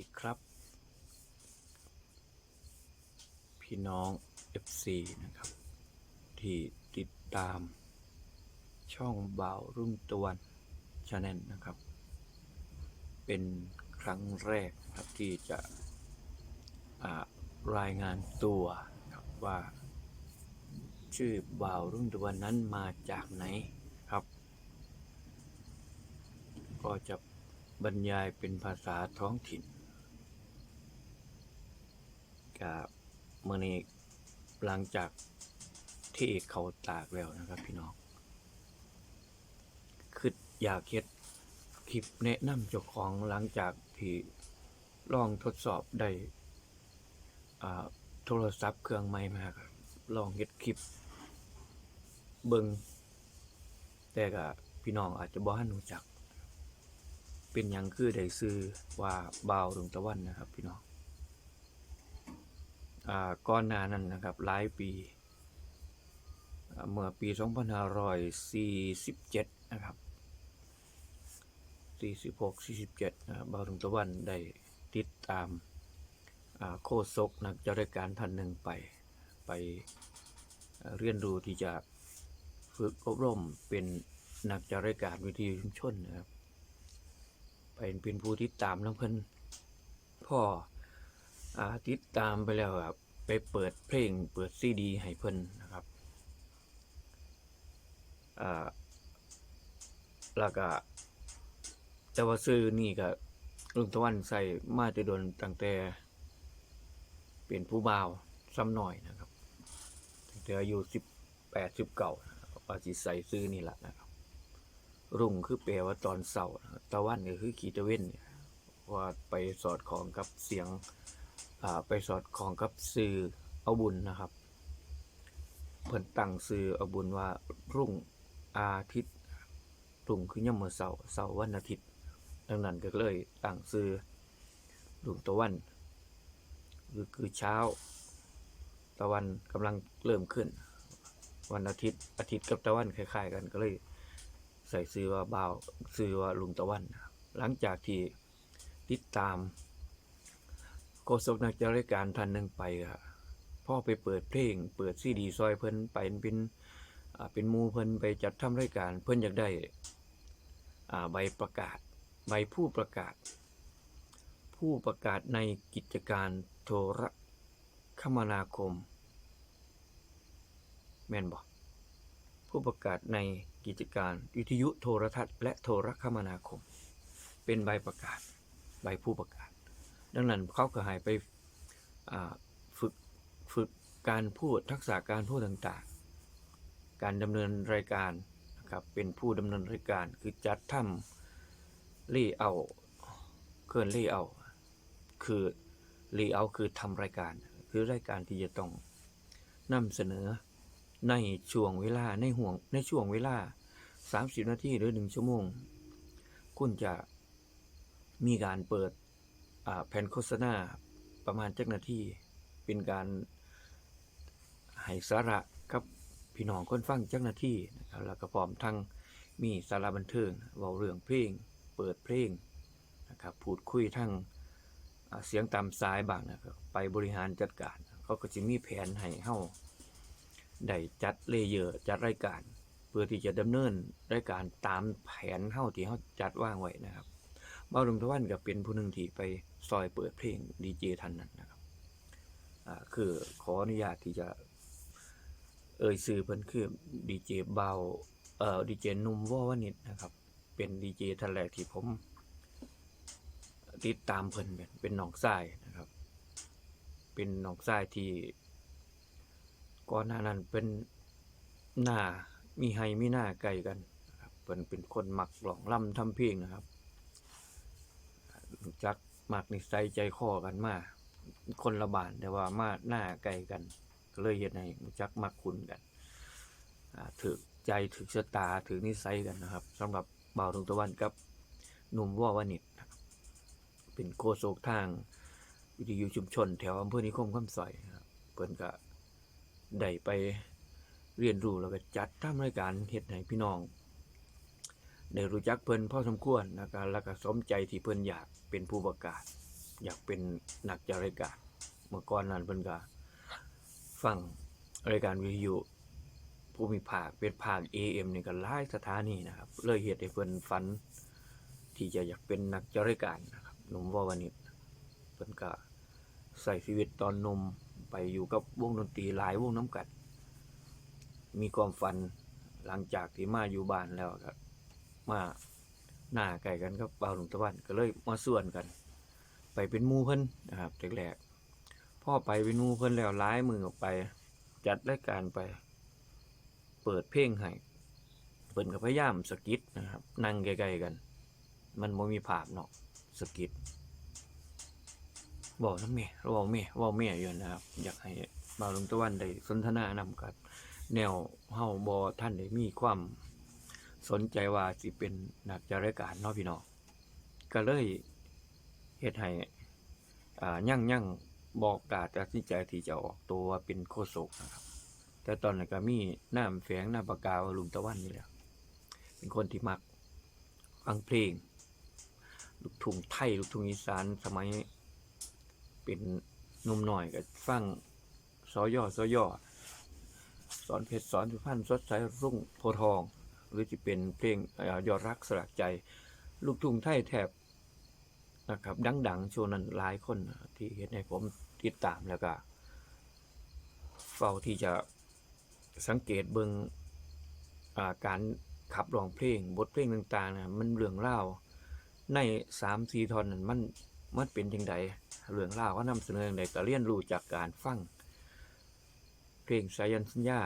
ดีครับ พี่น้อง FC นะครับ ที่ติดตามช่องบ่าวรุ่งตะวันชาแนลนะครับ เป็นครั้งแรกครับที่จะอ่ารายงานตัวครับว่า ชื่อบ่าวรุ่งตะวันนั้นมาจากไหนครับ ก็จะบรรยายเป็นภาษาท้องถิ่น กับเมื่อนี้หลังจากที่เขาตากแล้วนะครับ พี่น้องคืออยากเฮ็ดคลิปแนะนำเจ้าของหลังจากที่ลองทดสอบได้โทรศัพท์เครื่องใหม่มาครับลองเฮ็ดคลิป เบิงแต่ก็พี่น้องอาจจะบ่ทันรู้จัก เป็นหยังคือได้ซื้อว่าบ่าวดวงตะวันนะครับ พี่น้อง ก่อนหน้านั้นนะครับหลายปีเมื่อปี 2547 นะครับ 46 47นะครับบ่าวดวงตะวันได้ติดตามาโคศกนักจัดรายการท่านหนึ่งไป ไปเรียนรู้ที่จะฝึกอบรมเป็นนักจัดรายการวิทยุชุมชนนะครับไปเป็นผู้ติดตามน้ำเพิ่นพ่อ อาติดตามไปแล้วครับ ไปเปิดเพลงเปิดซีดี ให้เพิ่นนะครับอ่าแล้วก็แต่ว่าซื้อนี่ก็ลุงตะวันใส่มาแติดนตั้งแต่เป็นผู้บ่าวซ้ำหน่อยนะครับตั้งแต่อายุสิบแปดสิบเก้าว่าสิใส่ซื้อนี่แหละนะครับ รุ่งคือแปลว่าตอนเสาร์ตะวันก็คือขีตะเว้นเนี่ยว่าไปสอดคล้องกับเสียง ไปสอดคล้องกับสื่อเอาบุญนะครับ เพิ่นตั้งสื่อเอาบุญว่ารุ่งอาทิตย์รุ่งคือย่ำมื้อเสาร์เสาร์วันอาทิตย์ ดังนั้นก็เลยตั้งสื่อรุ่งตะวันคือคือเช้า ตะวันกำลังเริ่มขึ้น วันอาทิตย์อาทิตย์กับตะวันคล้าย ๆ กันก็เลยใส่ซื้อว่าบ่าวซื้อว่าลุงตะวัน หลังจากที่ติดตาม โฆษกนักจัดรายการท่านหนึ่งไปครับพ่อไปเปิดเพลง เปิดซีดีซอยเพิ่นไปเป็นอ่าเป็นมูเพิ่นไปจัดทำรายการ เพิ่นอยากได้อ่าใบประกาศ ใบผู้ประกาศ ผู้ประกาศในกิจการโทรคมนาคม แม่นบอกผู้ประกาศในกิจการวิทยุโทรทัศน์ และโทรคมนาคม เป็นใบประกาศ ใบผู้ประกาศ ดังนั้นเขาก็หายไปฝึกฝึกการพูดทักษะการพูดต่างๆ การดำเนินรายการนะครับเป็นผู้ดำเนินรายการคือจัดทำเล่เอาเคลื่อนเล่เอาคือเล่เอาคือทำรายการ คือรายการที่จะต้องนำเสนอในช่วงเวลาในห่วงในช่วงเวลา 30 นาทีหรือ 1 ชั่วโมง คุณจะมีการเปิด แผ่นโฆษณาประมาณเจักนาทีเป็นการให้สาระกับพี่น้องคนฟังเจักนาทีนะครับแล้วก็พร้อมทั้งมีสาระบันเทิงเว้าเรื่องเพลง เปิดเพลงนะครับพูดคุยทั้งเสียงตามสายบ้างนะครับไปบริหารจัดการเขาก็จะมีแผนให้เฮาได้จัดเลเยอร์จัดรายการ เพื่อที่จะดำเนินรายการตามแผนเท่าที่เขาจัดว่างไว้นะครับบ้าวดวงตะวันก็เป็นผู้หนึ่งที่ไป ซอยเปิดเพลงดีเจท่านนั้นนะครับคือขออนุญาตที่จะเอ่ยซื้อเพิ่นคือดีเจเบาเอ่อดีเจนุ่มว่อวนิดนะครับ เป็นดีเจท่านแรกที่ผม ติดตามเพิ่นเป็นน้องชายนะครับ เป็นน้องชายที่ก่อนหน้านั้นเป็นหน้ามีไฮมีหน้าไกลกันนะครับเพิ่นเป็นคนมักร้องล่ำทำเพลงนะครับจัก มักนิสัยใจคอกันมาคนละบานแต่ว่ามาหน้าไกลกัน ก็เลยเฮ็ดให้จักมักคุ้นกันถึกใจถึกชะตาถึกนิสัยกันนะครับสำหรับบ่าวดวงตะวันกับหนุ่มว่าวานิชเป็นโคโซกทางวิทยุชุมชน แถวอำเภอนิคมคำสอยครับเพิ่นก็ได้ไปเรียนรู้แล้วก็จัดทำรายการเฮ็ดให้พี่น้อง ได้รู้จักเพิ่นพ่อสมควรนะครับแล้วก็สมใจที่เพิ่นอยากเป็นผู้ประกาศ อยากเป็นนักจัดรายการเมื่อก่อนนั้นเพิ่นก็ฟังรายการวิทยุภูมิภาคเป็นภาค AM นี่ก็หลายสถานีนะครับ เลยเฮ็ดให้เพิ่นฝัน ที่จะอยากเป็นนักจัดรายการนะครับหนุ่มวาวานิชเพิ่นก็ใส่ชีวิตตอนหนมไปอยู่กับวงดนตรีหลายวงน้ำกัด มีความฝันหลังจากที่มาอยู่บ้านแล้วก็ มาหน้าไก่กันกับบ่าวหนุ่มตะวันก็เลยมาส่วนกัน ไปเป็นมูเพิ่นนะครับแรกๆพ่อไปเป็นมูเพิ่นแล้วร้ายมือออกไป จัดรายการไป เปิดเพลงให้เพิ่นก็พยายามสกิดนะครับ นั่งใกล้ๆกัน มันบ่มีภาพเนาะสกิดบอกน้ำเมย์เว้าเมย์เว้าเมย์อยู่นะครับ อยากให้บ่าวหลวงตะวันได้สนทนานำกับแนวเฮาบ่ท่านได้มีความ สนใจว่าสิเป็นนักจัดรายการเนาะพี่น้องก็เลยเฮ็ดให้อ่ายั่งยั่งบอกกล้าตัดสินใจที่จะออกตัวเป็นโฆษกนะครับ แต่ตอนนั้นก็มีหน้ำแฝงหน้ำปากกาวลุงตะวันนี่แหละเป็นคนที่มักฟังเพลงลูกทุ่งไทยลูกทุ่งอีสานสมัยเป็นนุ่มหน่อยก็ฟังซอย่อซอย่อสอนเพชรสอนสุพรรณสดใสรุ่งโพทอง หรือจะเป็นเพลงอยอดรักสลักใจ ลูกทุ่งไทยแถบนะครับดังๆช่วงนั้นหลายคนที่เห็นให้ผมติดตามแล้วก็เฝ้าที่จะสังเกตเบิงอ่าการขับร้องเพลงบทเพลงต่างๆนะมันเรื่องเล่าในสามสี่ทอนนั้นมันมันเป็นยังไงเรื่องเล่าวก็นำเสนอย่างไรก็เรียนรู้จากการฟังเพลงสายันสัญญา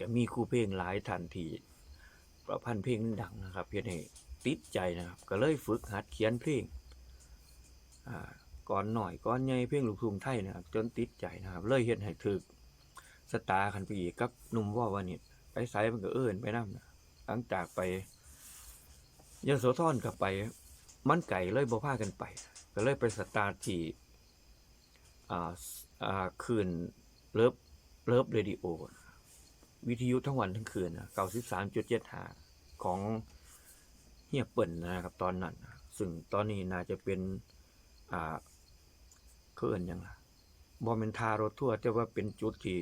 จะมีครูเพลงหลายท่านที่ประพันธ์เพลงนั้นดังนะครับเพียงให้ติดใจนะครับ ก็เลยฝึกหัดเขียนเพลงก่อนหน่อยก่อนใหญ่เพลงลูกทุ่งไทยนะครับ จนติดใจนะครับ เลยเฮ็ดให้ถึกสตาร์คันไปอีกกับหนุ่มว่าวานิชไปไสมันก็เอิ้นไปนำนะหลังจากไปยโสธรกลับไป มันไก่เลยบ่พากันไป ก็เลยไปสตาร์ทที่อ่าอ่าคืนเลิฟเลิฟเรดิโอ วิทยุทั้งวันทั้งคืนนะเก้าสิบสามจุดเจ็ดหาของเฮียเปิ่นนะครับตอนนั้นซึ่งตอนนี้น่าจะเป็น อ่าเคลื่อนยังล่ะบอมเมนทารถทั่วแต่ว่าเป็นจุดที่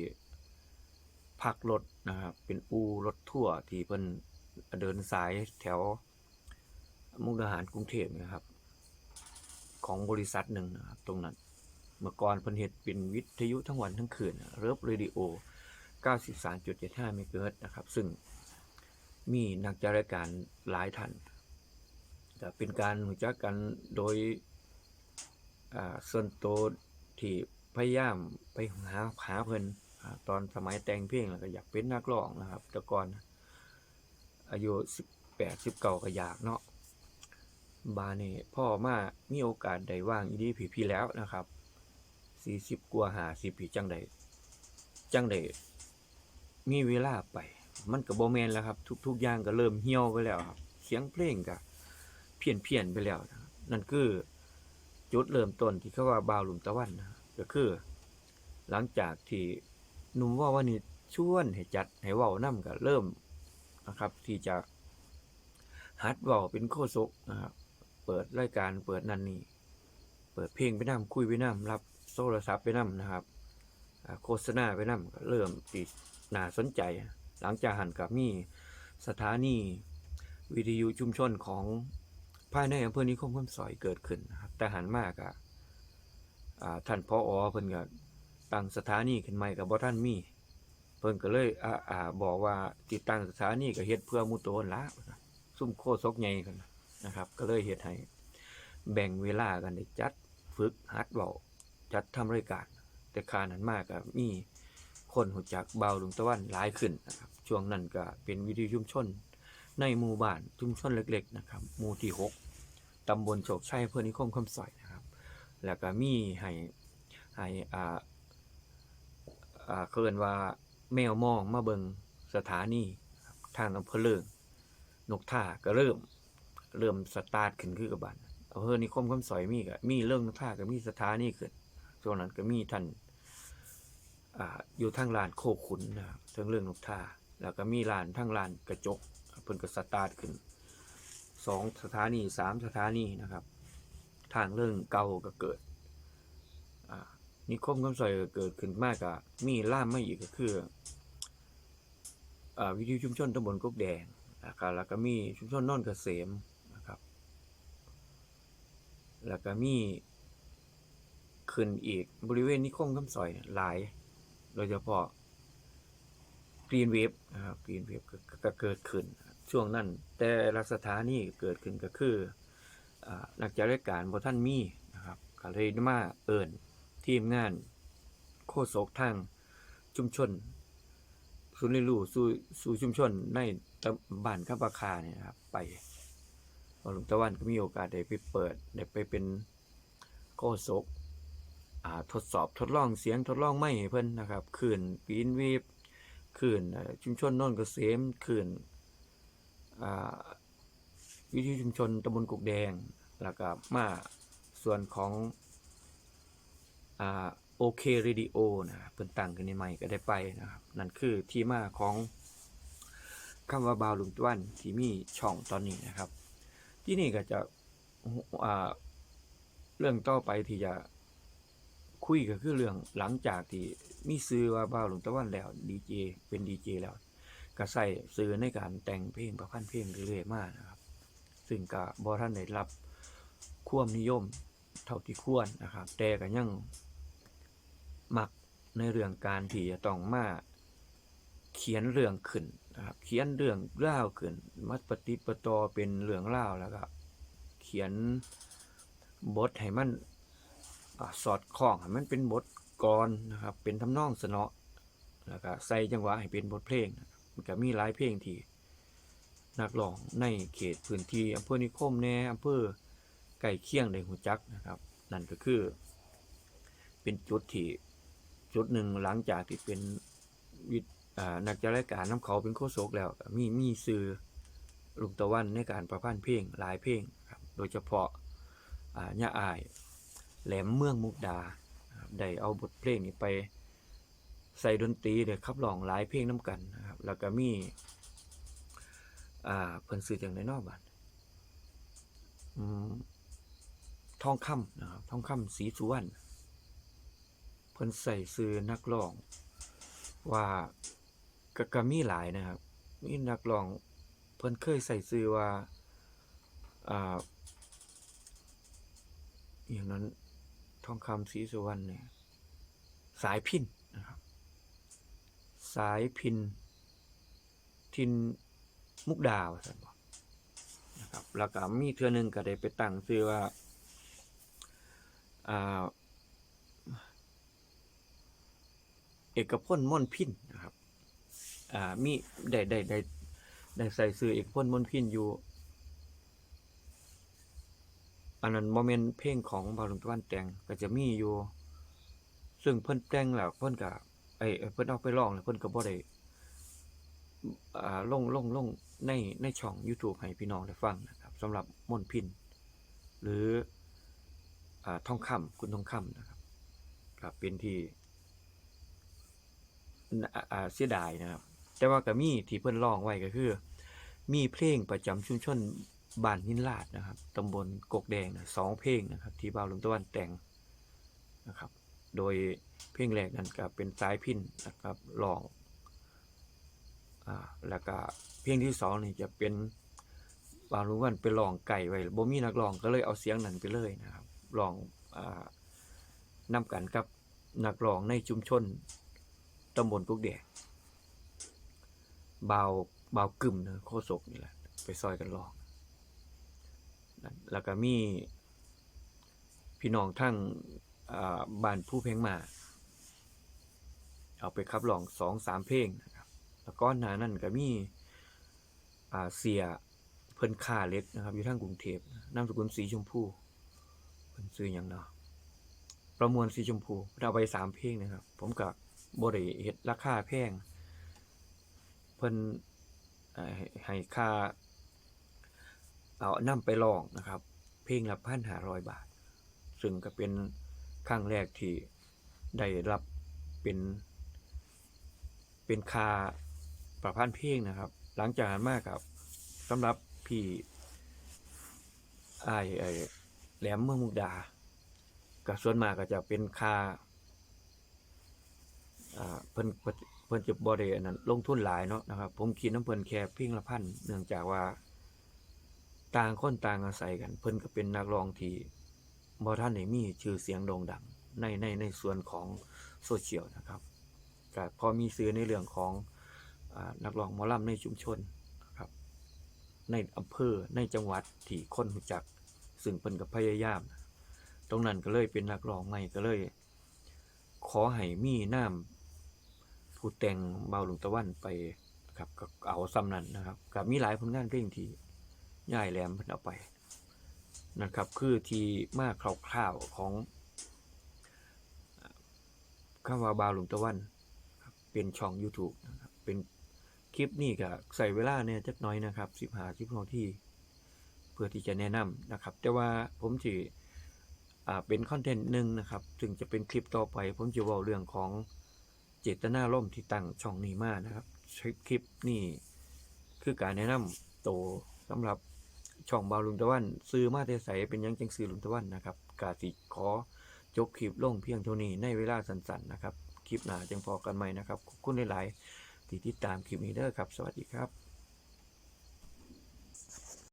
พักรถนะครับเป็นอูรถทั่วที่เพิ่นเดินสายแถว มุกดาหารกรุงเทพนะครับ ของบริษัทหนึ่งนะครับตรงนั้น เมื่อก่อนเพิ่นเฮ็ดเป็นวิทยุทั้งวันทั้งคืนเริฟเรดิโอ 93.75เมกะเฮิรตซ์นะครับ ซึ่งมีนักจัดรายการหลายท่านแต่เป็นการรู้จักกันโดยส่วนตัวที่พยายามไปหาหาเพลินตอนสมัยแต่งเพลงแล้วก็อยากเป็นนักร้องนะครับ แต่ก่อนอายุ18 19ก็อยากเนาะบาเนี่พ่อมามีโอกาสได้ว่างอีดีผีพี่แล้วนะครับสี่สิบกว่าหาสิบปีจังใดจังใด มีเวลาไป มันก็บ่แมนแล้วครับ ทุกๆอย่างก็เริ่มเหี่ยวไปแล้วครับ เสียงเพลงก็เพี้ยนเพียนไปแล้วน,ะนั่นคือจุดเริ่มต้นที่เขาว่าบาวหลุมตะวันนะก็คือ หลังจากที่หนุ่มว่าวันนี้ชวนให้จัดให้ว้านํก็เริ่มนะครับ ที่จะหัดว้าเป็นโคศกนะครับเปิดรายการเปิดนันนี่เปิดเพลงไปนำคุยไปนำรับโทรศัพท์ไปนำนะครับ โฆษณาไปนำก็เริ่มติด น่าสนใจ หลังจากหันกับมีสถานีวิทยุชุมชนของภายในอำเภอนิคมคำสอยเกิดขึ้นนะครับแต่หันมากอะอ่าท่านพออเพิ่นก็ตั้งสถานีขึ้นใหม่กับบ่ท่านมีเพิ่นก็เลยอ่าอ่าบอกว่าติดตั้งสถานีก็เฮ็ดเพื่อมู่โตนละซุ่มโคศกใหญ่กันนะครับ ก็เลยเฮ็ดให้แบ่งเวลากันได้จัดฝึกหัดเว้าจัดทำรายการแต่คานั้นมากก็มี คนหูจักเบาลุงตะวันหลายขึ้นนะครับช่วงนั้นก็เป็นวิทยุชุมชน ในหมู่บ้านชุมชนเล็กๆนะครับหมู่ที่หกตำบลโชคชัยอำเภอนิคมคำสอยนะครับ แล้วก็มีให้ให้อ่าอ่าเคินว่าแมวมองมาเบิงสถานีทางอำเภอเลิงนกท่าก็เริ่มเริ่มสตาร์ทขึ้นคือกับบันอำเภอนิคมคำสอยมีก็มีเรื่องท่าก็มีสถานีขึ้นช่วงนั้นก็มีท่าน ออยู่ทางลานโคขุนนะครับเรื่องเรื่องนกท่าแล้วก็มีลานทางลานกระจกเพิ่นก็สตาร์ทขึ้นสองสถานีสามสถานีนะครับ ทางเรื่องเก่าก็เกิดอ่านิคมคำซอยก็เกิดขึ้นมากก็มีล่ามมาอีกก็คืออวิทยุชุมชนตำบลกกแดงนะครับแล้วก็มีชุมชนนนเกษมนะครับ แล้วก็มีขึ้นอีกบริเวณนิคมคำซอยหลาย ดยเฉพาะกรีนเวฟนะครับกรีนเวฟก็เกิดขึ้น ช่วงนั้น แต่ละสถานีเกิดขึ้นก็คืออนักจัดรายการบท่านมีนะครับก็เลยมาเอิญทีมงานโคโศกทางชุมชนศูนย์เรียนรู้สู่สู่ชุมชนในตำบ้านข้าปาคาเนี่ยครับ ไปหลวงตะวันก็มีโอกาสได้ไปเปิดได้ไปเป็นโคศก ทดสอบทดลองเสียงทดลองไม่เพิ่นนะครับคืนปีนวีบคืนเอ่อชุมชนโนนเกษมคืนอ่าวิทยุชุมชนตำบลกุกแดงแล้วก็มาส่วนของโอเคเรดิโอนะเพิ่นตั้งขึ้นในใหม่ก็ได้ไปนะครับนั่นคือที่มาของคำว่าบาวลุงตะวันที่มีช่องตอนนี้นะครับ ที่นี่ก็จะเรื่องต่อไปที่จะ คุยก็คือเรื่องหลังจากที่มีซื้อว่าบ้าวหลวงตะวันแล้วดีเจเป็นดีเจแล้ว ก็ใส่ซื้อในการแต่งเพลงประพันธ์เพลงเรื่อยๆมานะครับ ซึ่งก็บ่ท่านได้รับความนิยมเท่าที่ควรนะครับ แต่ก็ยังมักในเรื่องการที่จะต้องมาเขียนเรื่องขึ้นนะครับ เขียนเรื่องเล่าขึ้นมาปฏิปตอเป็นเรื่องเล่าแล้วก็เขียนบทให้มัน สอดคล้องมันเป็นบทกลอนะครับ เป็นทำนองสนอแล้วก็ใส่จังหวะให้เป็นบทเพลงมันก็มีหลายเพลงที่นักร้องในเขตพื้นที่อำเภอนิคมแน่อำเภอใกล้เคียงได้หูจักนะครับ นั่นก็คือ เป็นจุดที่จุดหนึ่งหลังจากที่เป็นวิทย์นักจัดรายการน้ำเขาเป็นโคศกแล้ว มีมีซื้อลุงตะวันในการประพันธ์เพลงหลายเพลงครับ โดยเฉพาะอ่าย่าอาย แหลมเมืองมุกดาได้เอาบทเพลงนี้ไปใส่ดนตรีเดี๋ยวขับร้องหลายเพลงน้ำกันนะครับ แล้วก็มี อ่าเพิ่นซื้อจากในนอกบ้านทองคำนะครับทองคำสีสุวรรณเพิ่นใส่ซื้อนักร้อง ว่าก็กมีหลายนะครับ มีนักร้อง เพิ่นเคยใส่ซื้อว่า อ่า อย่างนั้น ทองคำศรีสุวรรณเนี่ยสายพินนะครับ สายพิน ทินมุกดาวสันบอกนะครับแล้วก็มีเทือหนึงก็ได้ไปตั้งชื่อว่าเอกพลม่อนพินนะครับมีได้ได้ได้ได้ใส่ซื้อเอกพลม่อนพินอยู่ อันนั้นโมเมนต์เพลงของบาหลวงตะวันแต่งก็จะมีอยู่ ซึ่งเพิ่นแต่งแล้วเพิ่นก็ไอยเอ่อเพิ่นเอาไปร้องแล้วเพิ่นก็บ่ได้อ่าลงลงลงในในช่อง YouTube ให้พี่น้องได้ฟังนะครับสำหรับมนพิน หรืออ่าทองคำคุณทองคำนะครับก็เป็นที่อ่าเสียดายนะครับ แต่ว่าก็มีที่เพิ่นร้องไว้ก็คือ มีเพลงประจำชุมชน บ้านหินลาดนะครับตำบลกกแดงนะสองเพลงนะครับ ที่บ่าวลวงตะวันแต่งนะครับ โดยเพลงแรกนั้นก็เป็นสายพินนะครับร้องอ่าแล้วก็เพลงที่สองนี่จะเป็นบ่าวลวงตะวันไปร้องไก่ไว้บ่มีนักร้องก็เลยเอาเสียงนั้นไปเลยนะครับร้องอ่านำกันกับนักร้องในชุมชนตำบลกกแดงบาวบาวกึ่มเนอะโคศกนี่แหละ ไปซอยกันลอง แล้วก็มีพี่น้องทั้งบ้านผู้เพลงมา เอาไปขับร้องสองสามเพลงนะครับ แล้วก็หนานั่นก็มีเสียเพิ่นค่าเล็กนะครับ อยู่ทางกรุงเทพนามสกุลสีชมพูเพิ่นซื้อหยังเนาะประมวลสีชมพูเพิ่นเอาไปสามเพลงนะครับ ผมก็บ่ได้เฮ็ดราคาแพง เพิ่นให้ให้ค่า เอานำไปลองนะครับ เพลงละพันหาร้อยบาท ซึ่งก็เป็นครั้งแรกที่ได้รับเป็น เป็นคาประพันธ์เพลงนะครับ หลังจากนั้นมากครับสำหรับพี่ไอ้ไอ้แหลมเมืองมุกดาก็ส่วนมากก็จะเป็นคาอ่าเพิ่นเพิ่นจะบ่ได้อันนั้นลงทุนหลายเนาะนะครับ ผมคิดน้ำเพิ่นแค่เพียงละพันเนื่องจากว่า ต่างคนต่างอาศัยกัน เพิ่นก็เป็นนักร้องที่บ่ทันได้มีชื่อเสียงโด่งดัง ในในในส่วนของโซเชียลนะครับก็พอมีซื้อในเรื่องของอนักร้องมอลำในชุมชนนะครับ ในอำเภอในจังหวัดที่คนรู้จัก ซึ่งเพิ่นก็พยายาม ตรงนั้นก็เลยเป็นนักร้องใหม่ก็เลย ขอให้มีน้ำผู้แต่งเบาหลวงตะวันไปครับก็เอาซ้ำนั้นนะครับกับมีหลายผลงานเพลงที่ ย่ายแหลมเพิ่นเอาไปนะครับ คือที่มาคร่าวๆของคำว่าบาวหลวงตะวันเป็นช่อง YouTube นะครับเป็นคลิปนี้ก็ใส่เวลาเนี่ยจักน้อยนะครับ15 16นาทีเพื่อที่จะแนะนำนะครับ แต่ว่าผมจะเป็นคอนเทนต์หนึ่งนะครับถึงจะเป็นคลิปต่อไป ผมจะว่าเรื่องของเจตนาร่มที่ตั้งช่องนี้มานะครับคลิปนี้คือการแนะนำโตวสำหรับ ช่องบาวลุงตะวันซื้อมาเทใสเป็นยังจังซื้อลุงตะวันนะครับกาสิขอจบคลิปลงเพียงเท่านี้ในเวลาสั้นๆนะครับ คลิปหน้าจังพอกันใหม่นะครับขอบคุณหลายๆที่ติดตามคลิปนี้เด้อครับ สวัสดีครับ